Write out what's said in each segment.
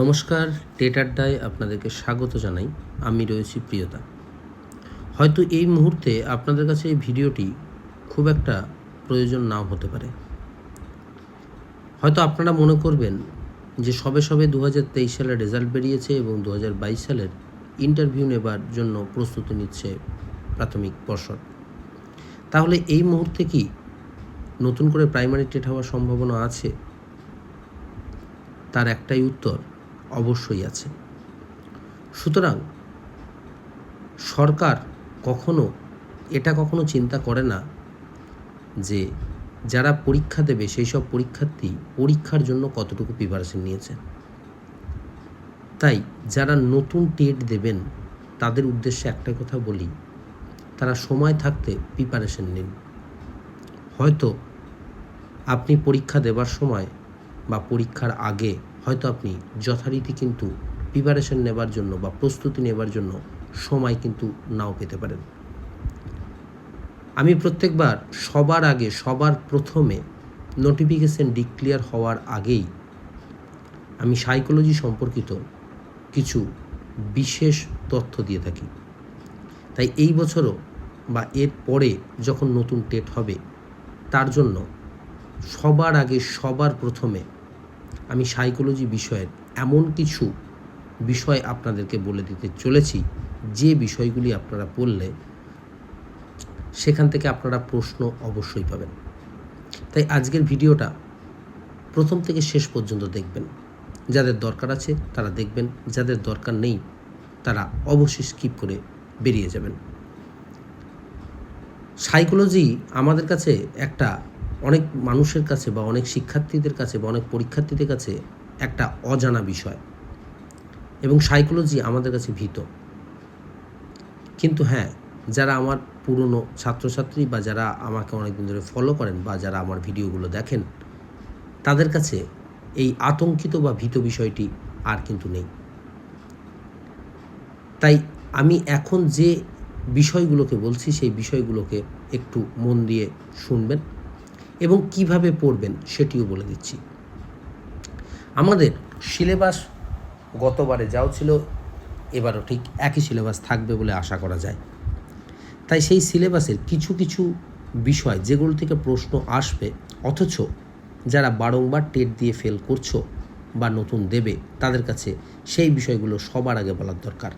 নমস্কার টেট আড্ডায় আপনাদেরকে স্বাগত জানাই। আমি রয়েছি প্রিয়তা। হয়তো এই মুহূর্তে আপনাদের কাছে এই ভিডিওটি খুব একটা প্রয়োজন নাও হতে পারে। হয়তো আপনারা মনে করবেন যে সবে সবে দু হাজার তেইশ সালের রেজাল্ট বেরিয়েছে এবং দু হাজার বাইশ সালের ইন্টারভিউ নেবার জন্য প্রস্তুতি নিচ্ছে প্রাথমিক পর্ষদ। তাহলে এই মুহূর্তে কি নতুন করে প্রাইমারি টেট হওয়ার সম্ভাবনা আছে? তার একটাই উত্তর অবশ্যই আছে। সুতরাং সরকার কখনো এটা কখনো চিন্তা করে না যে যারা পরীক্ষা দেবে সেই সব পরীক্ষার্থী পরীক্ষার জন্য কতটুকু প্রিপারেশন নিয়েছে। তাই যারা নতুন টেট দেবেন, তাদের উদ্দেশ্যে একটা কথা বলি, তারা সময় থাকতে প্রিপারেশন নিন। হয়তো আপনি পরীক্ষা দেবার সময় বা পরীক্ষার আগে হয়তো আপনি যথারীতি কিন্তু প্রিপারেশন নেবার জন্য বা প্রস্তুতি নেবার জন্য সময় কিন্তু নাও পেতে পারেন। আমি প্রত্যেকবার সবার আগে, সবার প্রথমে নোটিফিকেশন ডিক্লিয়ার হওয়ার আগেই আমি সাইকোলজি সম্পর্কিত কিছু বিশেষ তথ্য দিয়ে থাকি। তাই এই বছরও বা এর পরে যখন নতুন টেট হবে, তার জন্য সবার আগে, সবার প্রথমে আমি সাইকোলজি বিষয়ের এমন কিছু বিষয় আপনাদেরকে বলে দিতে চলেছি, যে বিষয়গুলি আপনারা পড়লে সেখান থেকে আপনারা প্রশ্ন অবশ্যই পাবেন। তাই আজকের ভিডিওটা প্রথম থেকে শেষ পর্যন্ত দেখবেন। যাদের দরকার আছে তারা দেখবেন, যাদের দরকার নেই তারা অবশ্যই স্কিপ করে বেরিয়ে যাবেন। সাইকোলজি আমাদের কাছে একটা অনেক মানুষের কাছে বা অনেক শিক্ষার্থীদের কাছে বা অনেক পরীক্ষার্থীদের কাছে একটা অজানা বিষয়। এবং সাইকোলজি আমাদের কাছে ভীত। কিন্তু হ্যাঁ যারা আমার পুরনো ছাত্রছাত্রী বা যারা আমাকে অনেকদিন ধরে ফলো করেন বা যারা আমার ভিডিওগুলো দেখেন, তাদের কাছে এই আতঙ্কিত বা ভীত বিষয়টি আর কিন্তু নেই। তাই আমি এখন যে বিষয়গুলোকে বলছি, সেই বিষয়গুলোকে একটু মন দিয়ে শুনবেন। এবং কীভাবে পড়বেন সেটিও বলে দিচ্ছি। আমাদের সিলেবাস গতবারে যাও ছিল, এবারও ঠিক একই সিলেবাস থাকবে বলে আশা করা যায়। তাই সেই সিলেবাসের কিছু কিছু বিষয় যেগুলো থেকে প্রশ্ন আসবে, অথচ যারা বারংবার টেট দিয়ে ফেল করছ বা নতুন দেবে, তাদের কাছে সেই বিষয়গুলো সবার আগে বলার দরকার।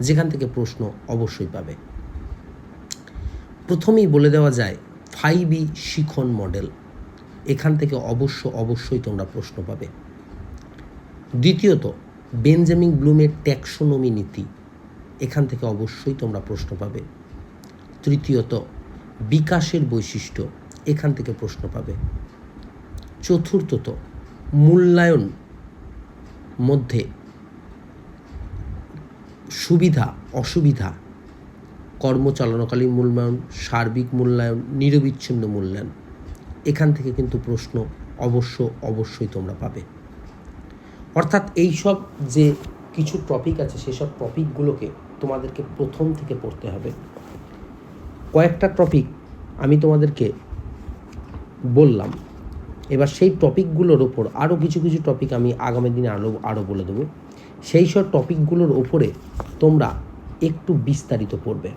যেখান থেকে প্রশ্ন অবশ্যই পাবে। প্রথমেই বলে দেওয়া যায় ফাইভ ই শিখন মডেল। এখান থেকে অবশ্য অবশ্যই তোমরা প্রশ্ন পাবে। দ্বিতীয়ত, বেঞ্জামিন ব্লুমের ট্যাক্সোনমি নীতি। এখান থেকে অবশ্যই তোমরা প্রশ্ন পাবে। তৃতীয়ত, বিকাশের বৈশিষ্ট্য। এখান থেকে প্রশ্ন পাবে। চতুর্থত, মূল্যায়ন মধ্যে সুবিধা, অসুবিধা কর্মচালনাকালীন মূল্যায়ন, সার্বিক মূল্যায়ন, নিরবিচ্ছিন্ন মূল্যায়ন। এখান থেকে কিন্তু প্রশ্ন অবশ্য অবশ্যই তোমরা পাবে। অর্থাৎ এই সব যে কিছু টপিক আছে, সেসব টপিকগুলোকে তোমাদেরকে প্রথম থেকে পড়তে হবে। কয়েকটা টপিক আমি তোমাদেরকে বললাম। এবার সেই টপিকগুলোর ওপর আরও কিছু কিছু টপিক আমি আগামী দিনে আরও আরও বলে দেবো। সেই সব টপিকগুলোর ওপরে তোমরা একটু বিস্তারিত পড়বে।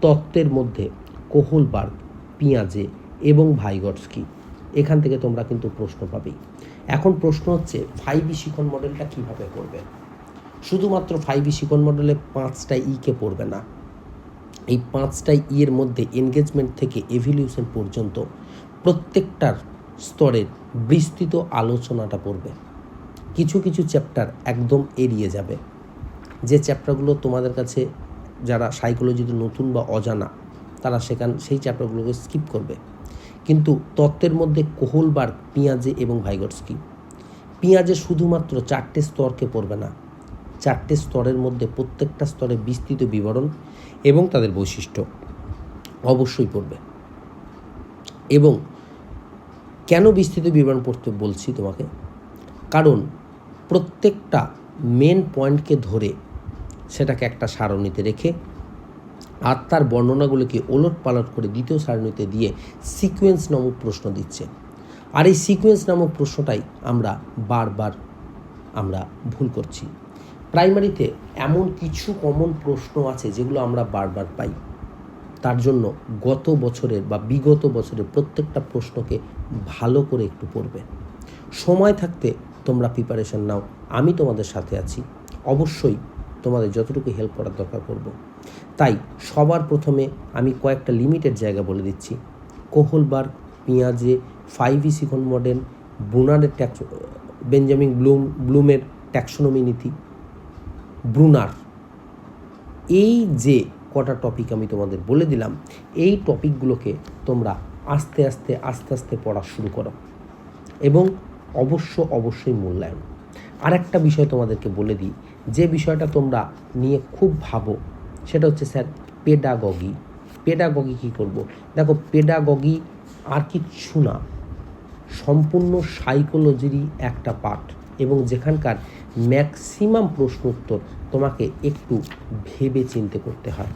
তত্ত্বের মধ্যে কোহলবার্গ পিঁয়াজে এবং ভাইগটসকি। এখান থেকে তোমরা কিন্তু প্রশ্ন পাবেই। এখন প্রশ্ন হচ্ছে ফাইভ শিখন মডেলটা কীভাবে করবে? শুধুমাত্র ফাইভ শিখন মডেলে পাঁচটা ইকে পড়বে না। এই পাঁচটা ইয়ের মধ্যে এনগেজমেন্ট থেকে এভিলিউশন পর্যন্ত প্রত্যেকটার স্তরের বিস্তৃত আলোচনাটা পড়বে। কিছু কিছু চ্যাপ্টার একদম এড়িয়ে যাবে। যে চ্যাপ্টারগুলো তোমাদের কাছে যারা সাইকোলজিতে নতুন বা অজানা, তারা সেখান, সেই চ্যাপ্টারগুলোকে স্কিপ করবে। কিন্তু তত্ত্বের মধ্যে কোহলবার পিঁয়াজে এবং ভাইগটসকি। পিঁয়াজে শুধুমাত্র চারটে স্তরকে পড়বে না, চারটে স্তরের মধ্যে প্রত্যেকটা স্তরে বিস্তৃত বিবরণ এবং তাদের বৈশিষ্ট্য অবশ্যই পড়বে। এবং কেন বিস্তৃত বিবরণ পড়তে বলছি তোমাকে? কারণ প্রত্যেকটা মেন পয়েন্টকে ধরে সেটাকে একটা সারণীতে রেখে আর তার বর্ণনাগুলোকে ওলট পালট করে দ্বিতীয় সারণীতে দিয়ে সিকোয়েন্স নামক প্রশ্ন দিচ্ছে। আর এই সিকোয়েন্স নামক প্রশ্নটাই আমরা বারবার আমরা ভুল করছি। প্রাইমারিতে এমন কিছু কমন প্রশ্ন আছে যেগুলো আমরা বারবার পাই। তার জন্য গত বছরের বা বিগত বছরের প্রত্যেকটা প্রশ্নকে ভালো করে একটু পড়বে। সময় থাকতে তোমরা প্রিপারেশন নাও, আমি তোমাদের সাথে আছি। অবশ্যই তোমাদের যতটুকু হেল্প করার দরকার করব। তাই সবার প্রথমে আমি কয়েকটা লিমিটেড জায়গা বলে দিচ্ছি। কোহলবার্গ, পেঁয়াজে ফাইভ ই সিকন মডেল ব্রুনারের ট্যাক্স বেঞ্জামিন ব্লুম ব্লুমের ট্যাক্সোনমি নীতি, ব্রুনার। এই যে কটা টপিক আমি তোমাদের বলে দিলাম, এই টপিকগুলোকে তোমরা আস্তে আস্তে আস্তে আস্তে পড়া শুরু করো। এবং অবশ্য, অবশ্যই মূল্যায়ন। আর একটা বিষয় তোমাদেরকে বলে দিই যে বিষয়টা তোমরা নিয়ে খুব ভাবো, সেটা হচ্ছে স্যার পেডাগগি পেডাগগি কী করব? দেখো পেডাগগি আর কিচ্ছু না। সম্পূর্ণ সাইকোলজিরই একটা পার্ট এবং যেখানকার ম্যাক্সিমাম প্রশ্ন উত্তর তোমাকে একটু ভেবে চিন্তে করতে হয়।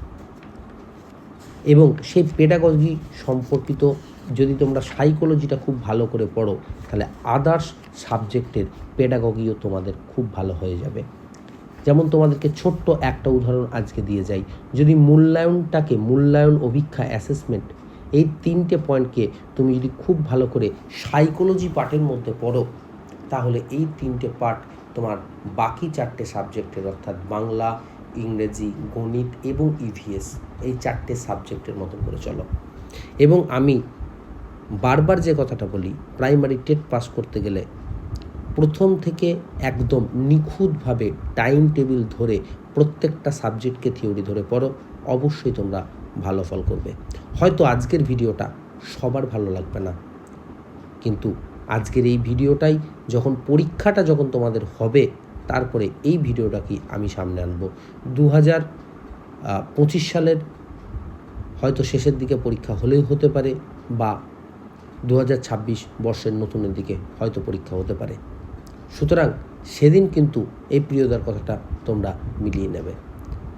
এবং সেই পেডাগজি সম্পর্কিত যদি তোমরা সাইকোলজিটা খুব ভালো করে পড়ো, তাহলে আদার্স সাবজেক্টের পেডাগগিও তোমাদের খুব ভালো হয়ে যাবে। যেমন তোমাদেরকে ছোট্ট একটা উদাহরণ আজকে দিয়ে যাই। যদি মূল্যায়নটাকে, মূল্যায়ন অভিক্ষা অ্যাসেসমেন্ট এই তিনটে পয়েন্টকে তুমি যদি খুব ভালো করে সাইকোলজি পার্টের মধ্যে পড়ো, তাহলে এই তিনটে পার্ট তোমার বাকি চারটে সাবজেক্টের অর্থাৎ বাংলা, ইংরেজি, গণিত এবং ইভিএস এই চারটে সাবজেক্টের মতন করে চলো। এবং আমি বারবার যে কথাটা বলি প্রাইমারি টেট পাস করতে গেলে প্রথম থেকে একদম নিখুঁতভাবে টাইম টেবিল ধরে প্রত্যেকটা সাবজেক্টকে থিওরি ধরে পড়ো, অবশ্যই তোমরা ভালো ফল করবে। হয়তো আজকের ভিডিওটা সবার ভালো লাগবে না, কিন্তু আজকের এই ভিডিওটাই যখন পরীক্ষাটা যখন তোমাদের হবে, তারপরে এই ভিডিওটাকে আমি সামনে আনব। দু হাজার পঁচিশ সালের হয়তো শেষের দিকে পরীক্ষা হলেও হতে পারে বা দু হাজার ছাব্বিশ বর্ষের নতুনের দিকে হয়তো পরীক্ষা হতে পারে। সুতরাং সেদিন কিন্তু এই প্রিয়দার কথাটা তোমরা মিলিয়ে নেবে।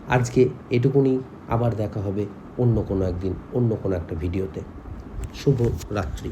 আজকে এটুকুনি, আবার দেখা হবে অন্য কোনো একদিন, অন্য কোনো একটা ভিডিওতে। শুভ রাত্রি।